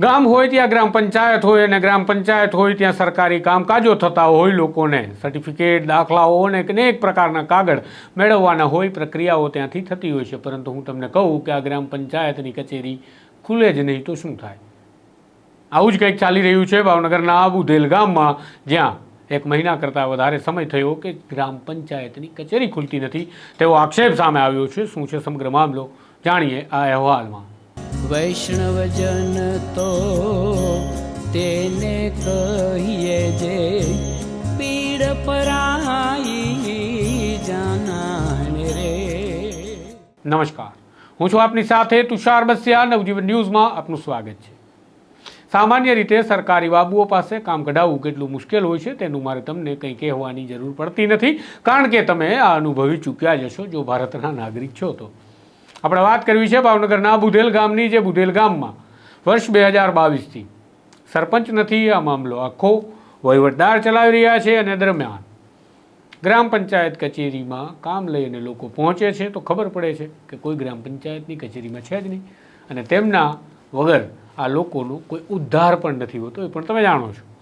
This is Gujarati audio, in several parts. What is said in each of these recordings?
ગામ હોય ત્યાં ગ્રામ પંચાયત હોય અને ગ્રામ પંચાયત હોય ત્યાં સરકારી કામકાજો થતા હોય લોકોને. સર્ટિફિકેટ દાખલાઓ અને અનેક પ્રકારના કાગળ મેળવવાના હોય, પ્રક્રિયાઓ ત્યાંથી થતી હોય છે. પરંતુ હું તમને કહું કે આ ગ્રામ પંચાયતની કચેરી ખુલે જ નહીં તો શું થાય? આવું જ કંઈક ચાલી રહ્યું છે ભાવનગરના બુધેલ ગામમાં, જ્યાં એક મહિના કરતાં વધારે સમય થયો કે ગ્રામ પંચાયતની કચેરી ખુલતી નથી. તેવો આક્ષેપ સામે આવ્યો છે. શું છે સમગ્ર મામલો? જાણીએ આ અહેવાલમાં. વૈષ્ણવજન તો તેને કહીએ જે પીડ પરાઈ જાનાને રે. નમસ્કાર. હું છું આપની સાથે તુષાર બસિયા. નવજીવન ન્યૂઝમાં આપનું સ્વાગત છે. સામાન્ય રીતે સરકારી બાબુઓ પાસે કામ કઢાવવું કેટલું મુશ્કેલ હોય છે તેનું મારે તમને કંઈ કહેવાની જરૂર પડતી નથી. કારણ કે તમે આ અનુભવી ચૂક્યા જ હશો જો ભારતના નાગરિક છો તો. આપણે વાત કરવી છે ભાવનગરના બુધેલ ગામની જે બુધેલ ગામમાં વર્ષ બે હજાર બાવીસથી સરપંચ નથી આ મામલો. આખો વહીવટદાર ચલાવી રહ્યા છે અને દરમિયાન ગ્રામ પંચાયત કચેરીમાં કામ લઈને લોકો પહોંચે છે. તો ખબર પડે છે કે કોઈ ગ્રામ પંચાયતની કચેરીમાં છે જ નહીં. અને તેમના વગર આ લોકોનો કોઈ ઉદ્ધાર પણ નથી હોતો. એ પણ તમે જાણો છો.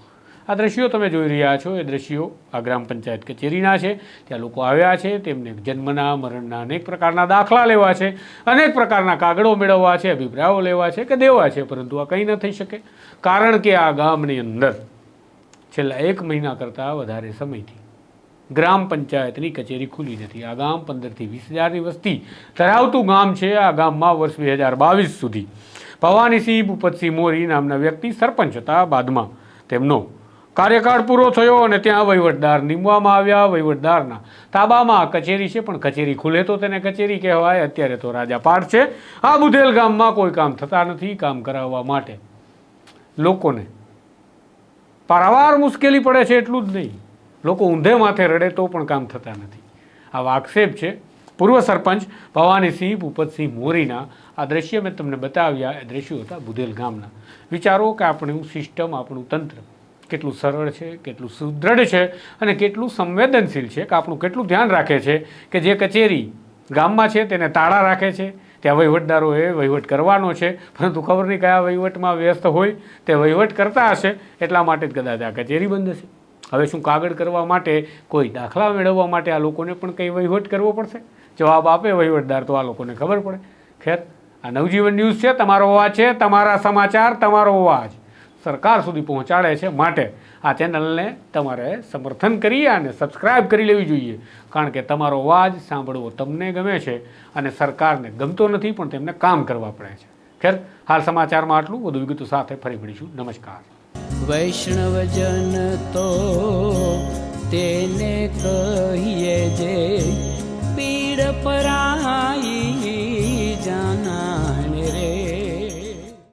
આ દ્રશ્યો તમે જોઈ રહ્યા છો. એ દ્રશ્યો આ ગ્રામ પંચાયત કચેરીના છે. ત્યાં લોકો આવ્યા છે. તેમને જન્મના, મરણના અનેક પ્રકારના દાખલા લેવા છે. અનેક પ્રકારના કાગળો મેળવવા છે, અભિપ્રાયો લેવા છે કે દેવા છે, પરંતુ આ કંઈ ન થઈ શકે. કારણ કે આ ગામની અંદર છેલ્લા એક મહિના કરતાં વધારે સમયથી ગ્રામ પંચાયતની કચેરી ખુલી નથી. આ ગામ પંદરથી વીસ હજારની વસ્તી ધરાવતું ગામ છે. આ ગામમાં વર્ષ બે હજાર બાવીસ સુધી ભવાનીસિંહ ભૂપતસિંહ મોરી નામના વ્યક્તિ સરપંચ હતા. બાદમાં તેમનો કાર્યકાળ પૂરો થયો અને ત્યાં વહીવટદાર નીમવામાં આવ્યા, વહીવટદારના તાબામાં કચેરી છે, પણ કચેરી ખુલે તો તેને કચેરી કહેવાય. અત્યારે તો રાજાપાટ છે. આ બુધેલ ગામમાં કોઈ કામ થતા નથી, કામ કરાવવા માટે. લોકોને પારાવાર મુશ્કેલી પડે છે એટલું જ નહીં. લોકો ઊંધે માથે રડે તો પણ કામ થતા નથી. આવા આક્ષેપ છે. પૂર્વ સરપંચ ભવાનીસિંહ, ભૂપતસિંહ મોરીના આ દ્રશ્ય મેં તમને બતાવ્યા. એ દ્રશ્યો હતા બુધેલ ગામના. વિચારો કે આપણું સિસ્ટમ આપણું તંત્ર કેટલું સરળ છે, કેટલું સુદૃઢ છે અને કેટલું સંવેદનશીલ છે કે આપણું કેટલું ધ્યાન રાખે છે કે જે કચેરી ગામમાં છે તેને તાળા રાખે છે, ત્યાં વહીવટદારોએ વહીવટ કરવાનો છે, પરંતુ ખબર નહીં કયા વહીવટમાં વ્યસ્ત હોય, તે વહીવટ કરતા હશે, એટલા માટે જ કદાચ આ કચેરી બંધ હશે. હવે શું કાગળ કરવા માટે, કોઈ દાખલા મેળવવા માટે આ લોકોને પણ કંઈ વહીવટ કરવો પડશે? જવાબ આપે વહીવટદાર તો આ લોકોને ખબર પડે. ખેર, આ નવજીવન ન્યૂઝ છે, તમારો અવાજ છે, તમારા સમાચાર, તમારો અવાજ. સરકાર સુધી પહોંચાડે છે માટે આ ચેનલને તમારે સમર્થન કરી અને સબસ્ક્રાઈબ કરી લેવી જોઈએ. કારણ કે તમારો અવાજ સાંભળવો તમને ગમે છે અને સરકારને ગમતો નથી, પણ તેમને કામ કરવા પડે છે. ખેર, હાલ સમાચારમાં આટલું. વધુ વિગતો સાથે ફરી મળીશું. નમસ્કાર. વૈષ્ણવજન તો તેને કહીએ જે પીડ પરાઈ